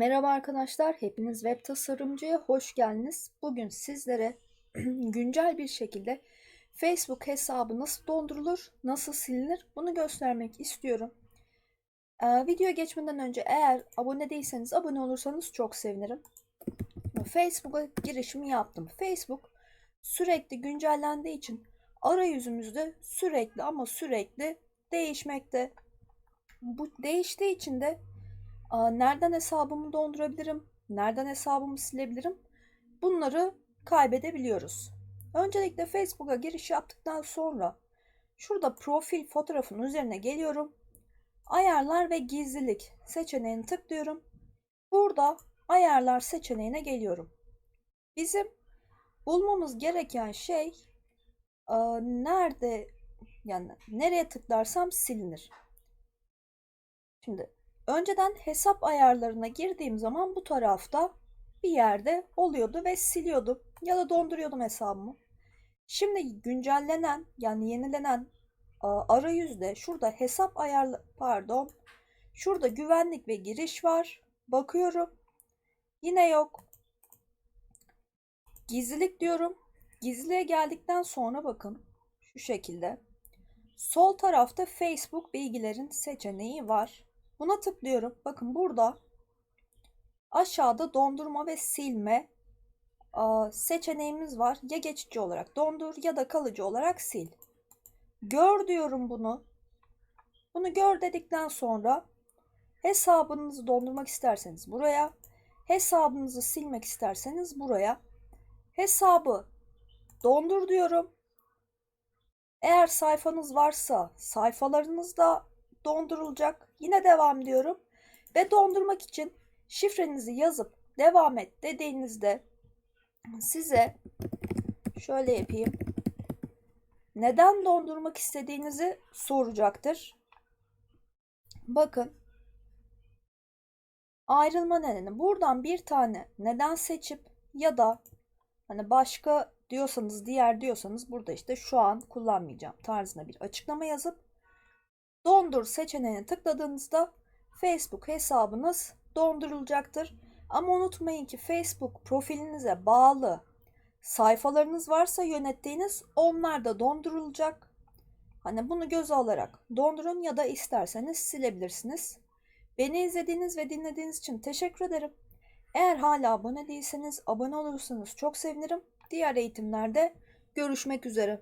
Merhaba arkadaşlar, hepiniz web tasarımcıya hoş geldiniz. Bugün sizlere güncel bir şekilde Facebook hesabı nasıl dondurulur, nasıl silinir bunu göstermek istiyorum. Ee, videoya geçmeden önce eğer abone değilseniz abone olursanız çok sevinirim. Facebook'a girişimi yaptım. Facebook sürekli güncellendiği için arayüzümüzde sürekli ama sürekli değişmekte. Bu değiştiği için de nereden hesabımı dondurabilirim? Nereden hesabımı silebilirim? Bunları kaybedebiliyoruz. Öncelikle Facebook'a giriş yaptıktan sonra şurada profil fotoğrafının üzerine geliyorum. Ayarlar ve gizlilik seçeneğini tıklıyorum. Burada ayarlar seçeneğine geliyorum. Bizim bulmamız gereken şey aa, nerede yani nereye tıklarsam silinir. Şimdi Önceden hesap ayarlarına girdiğim zaman bu tarafta bir yerde oluyordu ve siliyordum ya da donduruyordum hesabımı. Şimdi güncellenen yani yenilenen arayüzde şurada hesap ayarlı pardon şurada güvenlik ve giriş var. Bakıyorum. Yine yok. Gizlilik diyorum. Gizliye geldikten sonra bakın şu şekilde. Sol tarafta Facebook bilgilerin seçeneği var. Buna tıklıyorum. Bakın burada aşağıda dondurma ve silme seçeneğimiz var. Ya geçici olarak dondur ya da kalıcı olarak sil. Gör diyorum bunu. Bunu gör dedikten sonra hesabınızı dondurmak isterseniz buraya, hesabınızı silmek isterseniz buraya. Hesabı dondur diyorum. Eğer sayfanız varsa sayfalarınız da dondurulacak. Yine devam diyorum. Ve dondurmak için şifrenizi yazıp devam et dediğinizde size şöyle yapayım. Neden dondurmak istediğinizi soracaktır. Bakın. Ayrılma nedeni. Buradan bir tane neden seçip ya da hani başka diyorsanız diğer diyorsanız burada işte şu an kullanmayacağım tarzında bir açıklama yazıp Dondur seçeneğine tıkladığınızda Facebook hesabınız dondurulacaktır. Ama unutmayın ki Facebook profilinize bağlı sayfalarınız varsa yönettiğiniz onlar da dondurulacak. Hani bunu göz alarak dondurun ya da isterseniz silebilirsiniz. Beni izlediğiniz ve dinlediğiniz için teşekkür ederim. Eğer hala abone değilseniz abone olursanız çok sevinirim. Diğer eğitimlerde görüşmek üzere.